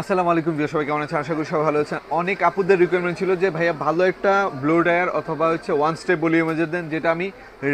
আসসালামু আলাইকুম বিয়ে সবাই কেমন আছেন? আশা করি সবাই ভালো আছেন। অনেক আপুদের রিকোয়ারমেন্ট ছিল যে, ভাইয়া, ভালো একটা ব্লো ডায়ার অথবা হচ্ছে ওয়ান স্টেপ ইমেজের দেন, যেটা আমি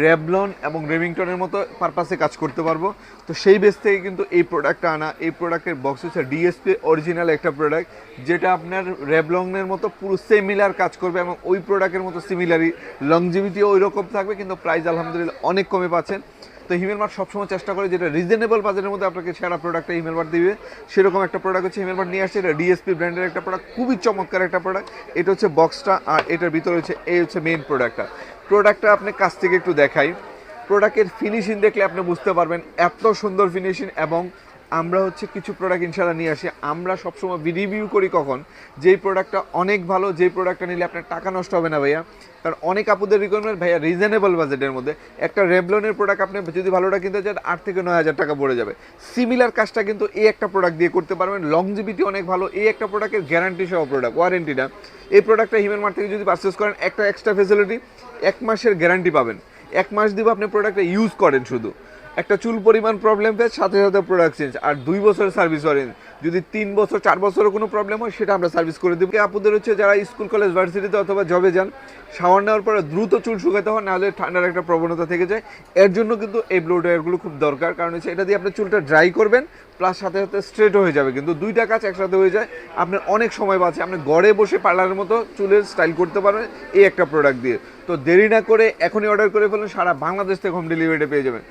রেবলন এবং রেমিংটনের মতো পারপাসে কাজ করতে পারব। তো সেই বেস থেকে কিন্তু এই প্রোডাক্টটা আনা। এই প্রোডাক্টের বক্স হচ্ছে ডিএসপি অরিজিনাল একটা প্রোডাক্ট যেটা আপনার রেবলনের মতো পুরো সিমিলার কাজ করবে এবং ওই প্রোডাক্টের মতো সিমিলারই লংজিভিটিও ওই রকম থাকবে, কিন্তু প্রাইস আলহামদুলিল্লাহ অনেক কমে পাচ্ছেন। তো হিমেল মার্ট সবসময় চেষ্টা করে যেটা রিজনেবল বাজারের মধ্যে আপনাকে সেরা প্রোডাক্টটা হিমেল মার্ট দিবে। সেরকম একটা প্রোডাক্ট হচ্ছে হিমেল মার্ট নিয়ে আসছে, এটা ডিএসপি ব্র্যান্ডের একটা প্রোডাক্ট খুবই চমৎকার একটা প্রোডাক্ট এটা হচ্ছে বক্সটা আর এটার ভিতরে হচ্ছে, এই হচ্ছে মেইন প্রোডাক্টটা প্রোডাক্টটা আপনি কাছ থেকে একটু দেখাই। প্রোডাক্টের ফিনিশিং দেখলে আপনি বুঝতে পারবেন এত সুন্দর ফিনিশিং এবং আমরা হচ্ছে কিছু প্রোডাক্ট ইনশাল্লাহ নিয়ে আসি। আমরা সবসময় রিভিউ করি কখন, যেই প্রোডাক্টটা অনেক ভালো, যেই প্রোডাক্টটা নিলে আপনার টাকা নষ্ট হবে না ভাইয়া। কারণ অনেক আপুদের রিকোয়ারমেন্ট ভাইয়া রিজনেবল বাজেটের মধ্যে। একটা রেভলনের প্রোডাক্ট আপনি যদি ভালোটা কিনতে চান, আট থেকে নয় হাজার টাকা পড়ে যাবে। সিমিলার কাজটা কিন্তু এই একটা প্রোডাক্ট দিয়ে করতে পারবেন। লংজিভিটি অনেক ভালো, এই একটা প্রোডাক্টের গ্যারান্টি সহ প্রোডাক্ট ওয়ারেন্টিটা এই প্রোডাক্টটা হিমেল মার্ট থেকে যদি পারচেস করেন, একটা এক্সট্রা ফেসিলিটি এক মাসের গ্যারান্টি পাবেন। এক মাস দিব আপনি প্রোডাক্টটা ইউজ করেন শুধু। একটা চুল পরিমাণ প্রবলেম পেয়ে সাথে সাথে প্রোডাক্ট চেঞ্জ আর দুই বছরের সার্ভিস ওয়ারেন্টি যদি তিন বছর, চার বছরের কোনো প্রবলেম হয়, সেটা আমরা সার্ভিস করে দেবো। আপনাদের হচ্ছে যারা স্কুল কলেজ ভার্সিটিতে অথবা জবে যান শাওয়ার নেওয়ার পরে দ্রুত চুল শুকাতে হয়, নাহলে ঠান্ডার একটা প্রবণতা থেকে যায়। এর জন্য কিন্তু এই ব্লো ড্রায়ারগুলো খুব দরকার। কারণ হচ্ছে এটা দিয়ে আপনি চুলটা ড্রাই করবেন প্লাস সাথে সাথে স্ট্রেট হয়ে যাবে। কিন্তু দুইটা কাজ একসাথে হয়ে যায়। আপনার অনেক সময় বাঁচে। আপনি ঘরে বসে পার্লারের মতো চুলের স্টাইল করতে পারবেন এই একটা প্রোডাক্ট দিয়ে। তো দেরি না করে এখনই অর্ডার করে ফেলুন, সারা বাংলাদেশ থেকে হোম ডেলিভারিটা পেয়ে যাবেন।